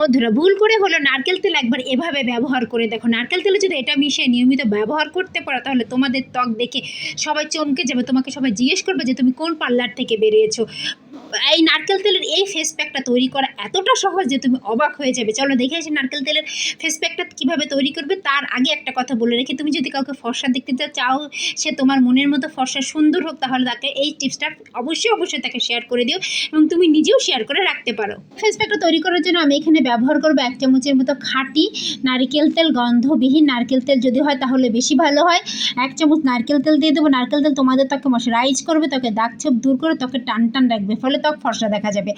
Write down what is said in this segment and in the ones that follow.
বন্ধুরা, ভুল করে হলো নারকেল তেল একবার এভাবে ব্যবহার করে দেখো। নারকেল তেলে যদি এটা মিশিয়ে নিয়মিত ব্যবহার করতে পারো, তাহলে তোমাদের ত্বক দেখে সবাই চমকে যাবে। তোমাকে সবাই জিজ্ঞেস করবে যে, তুমি কোন পার্লার থেকে বেরিয়েছো? এই নারকেল তেলের এই ফেস প্যাকটা তৈরি করা এতটা সহজ যে তুমি অবাক হয়ে যাবে। চলো দেখে আসি নারকেল তেলের ফেস প্যাকটা কীভাবে তৈরি করবে। তার আগে একটা কথা বলে রেখে, তুমি যদি কাউকে ফর্সা দেখতে চাও, সে তোমার মনের মতো ফর্সা সুন্দর হোক, তাহলে তাকে এই টিপসটা অবশ্যই অবশ্যই তাকে শেয়ার করে দিও এবং তুমি নিজেও শেয়ার করে রাখতে পারো। ফেস প্যাকটা তৈরি করার জন্য আমি এখানে ব্যবহার করব এক চামচের মতো খাঁটি নারকেল তেল, গন্ধবিহীন নারকেল তেল যদি হয় তাহলে বেশি ভালো হয়। এক চামচ নারকেল তেল দিয়ে দেবো। নারকেল তেল তোমাদের ত্বকে মশারাইজ করবে ত্বকে দাগ ছোপ দূর করে ত্বকে টান টান রাখবে। ফলে ত্বক ফর্সা দেখা যাবে।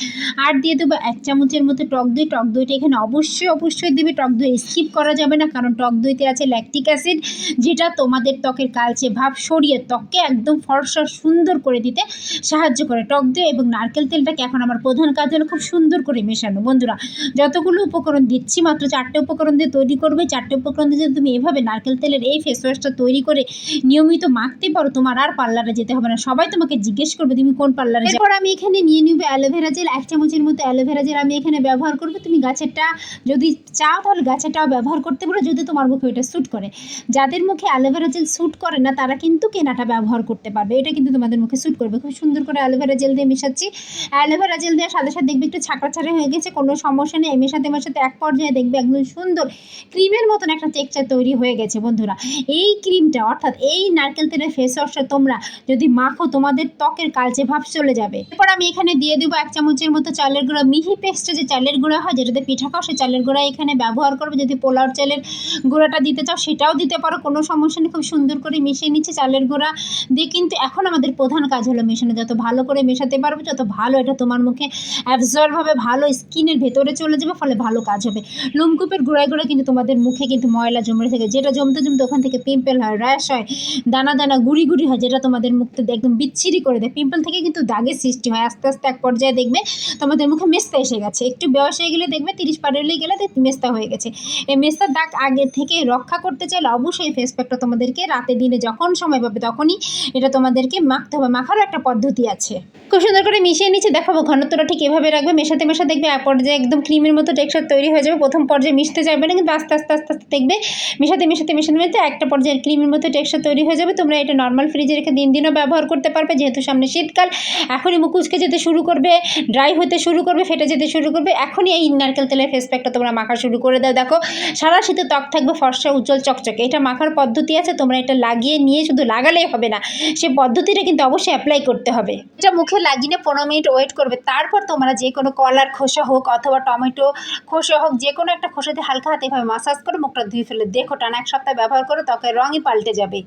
আর দিয়ে দেবো এক চামচের মতো টক দই। টক দইটা এখানে অবশ্যই অবশ্যই দেবে। টক দই স্কিপ করা যাবে না, কারণ টক দইতে আছে ল্যাকটিক অ্যাসিড যেটা তোমাদের ত্বকের কালচে ভাব সরিয়ে ত্বককে একদম ফর্সা, সুন্দর করে দিতে সাহায্য করে। টক দই এবং নারকেল তেলটাকে এখন আমার প্রধান কাজ হলো খুব সুন্দর করে মেশানো। বন্ধুরা, যতগুলো উপকরণ দিচ্ছি, মাত্র চারটে উপকরণ দিয়ে তৈরি করবে। চারটে উপকরণ দিয়ে তুমি এভাবে নারকেল তেলের এই ফেস ওয়াশটা তৈরি করে নিয়মিত মাখতে পারো, তোমার আর পার্লারে যেতে হবে না। সবাই তোমাকে জিজ্ঞেস করবে, তুমি কোন পার্লারে এরপর আমি এখানে নিয়ে নিবে অ্যালোভেরা জেল এক চামচের মতো অ্যালোভেরা জেল আমি এখানে ব্যবহার করব। তুমি গাছেরটা যদি চাও, তাহলে গাছেরটাও ব্যবহার করতে পারো, যদি তোমার মুখে ওইটা স্যুট করে। যাদের মুখে অ্যালোভেরা জেল স্যুট করে না, তারা কিন্তু কেনাটা ব্যবহার করতে পারবে। এটা কিন্তু তোমাদের মুখে স্যুট করবে। খুব সুন্দর করে অ্যালোভেরা জেল দিয়ে মেশাচ্ছি। অ্যালোভেরা জেল দেওয়ার সাথে সাথে দেখবে একটু ছাকড়া ছাড়া হয়ে গেছে, কোনো সমস্যা নেই। মেশাতে মেশাতে এক পর্যায়ে দেখবে একদম সুন্দর ক্রিমের মতন একটা টেক্সচার তৈরি হয়ে গেছে, বন্ধুরা। এই ক্রিমটা অর্থাৎ এই নারকেল তেলের ফেস ওয়াশটা তোমরা যদি মাখো, তোমাদের ত্বকের কালচে ভাব চলে যাবে। এরপর আমি এখানে দিয়ে দেবো এক চামচের মতো চালের গুঁড়া। মিহি পেস্টে যে চালের গুঁড়া হয়, যেটাতে পিঠা খাও, সেই চালের গুঁড়া এখানে ব্যবহার করবে। যদি পোলাওর চালের গুঁড়াটা দিতে চাও, সেটাও দিতে পারো। কোনো সমস্যা নেই, খুব সুন্দর করে মিশিয়ে নিচ্ছে চালের গুঁড়া দিয়ে। কিন্তু এখন আমাদের প্রধান কাজ হলো মেশানো। যত ভালো করে মেশাতে পারবে, যত ভালো এটা তোমার মুখে অ্যাবজর্ব হবে, ভালো স্কিনের ভেতরে চলে যাবে, ফলে ভালো কাজ হবে। লোমকূপের গোড়ায় গোড়ায় কিন্তু তোমাদের মুখে কিন্তু ময়লা জমে থাকে। যেটা জমতে জমতে ওখান থেকে পিম্পল হয় র্যাশ হয়, দানা দানা, গুড়ি গুড়ি হয়, যেটা তোমাদের মুখতে একদম বিচ্ছিরি করে দেয়। পিম্পল থেকে কিন্তু দাগের সৃষ্টি হয়। আস্তে আস্তে এক পর্যায়ে দেখবে তোমাদের মুখে মেস্তা এসে গেছে। একটু বয়স হয়ে গেলে দেখবে তিরিশ পার হয়ে গেলে মেস্তা হয়ে গেছে। এই মেস্তার দাগ আগে থেকে রক্ষা করতে চাইলে অবশ্যই ফেস প্যাকটা তোমাদেরকে রাতে দিনে যখন সময় পাবে তখনই এটা তোমাদেরকে মাখতে হবে। মাখারও একটা পদ্ধতি আছে। খুব সুন্দর করে মিশিয়ে নিচ্ছে দেখাবো। ঘনত্বটা ঠিক এভাবে রাখবে, মেশাতে মেশাতে দেখবে এক পর্যায়ে একদম ক্রিমের মতো টেক্সচার তৈরি হয়ে যাবে। প্রথম পর্যায়ে মিশতে যাবে না, কিন্তু আস্তে আস্তে আস্তে আস্তে দেখবে মেশাতে মেশাতে মেশাতে মেশাতে একটা পর্যায়ে ক্রিমের মতো টেক্সচার তৈরি হয়ে যাবে। তোমরা এটা নর্মাল ফ্রিজে রেখে দিন দিনও ব্যবহার করতে পারবে। যেহেতু সামনে শীতকাল, এখনই মুখ উচকে যেতে শুরু করবে ড্রাই হতে শুরু করবে, ফেটে যেতে শুরু করবে, এখনই এই নারকেল তেলের ফেস প্যাকটা তোমরা মাখা শুরু করে দাও। দেখো, সারা শীতে ত্বক থাকবে ফর্সা, উজ্জ্বল, চকচকে। এটা মাখার পদ্ধতি আছে, তোমরা এটা লাগিয়ে নিয়ে শুধু লাগালেই হবে না, সে পদ্ধতিটা কিন্তু অবশ্যই অ্যাপ্লাই করতে হবে। এটা মুখে লাগিয়ে পনেরো মিনিট ওয়েট করবে, তারপর তোমরা যে কোনো কলার খোসা হোক অথবা টমেটো খোসা হোক, যে কোনো একটা খোসাতে হালকা হাতে এভাবে মাসাজ করে মুখটা ধুয়ে ফেলে দেখো টানা এক সপ্তাহ ব্যবহার করো, ত্বকের রঙই পাল্টে যাবে।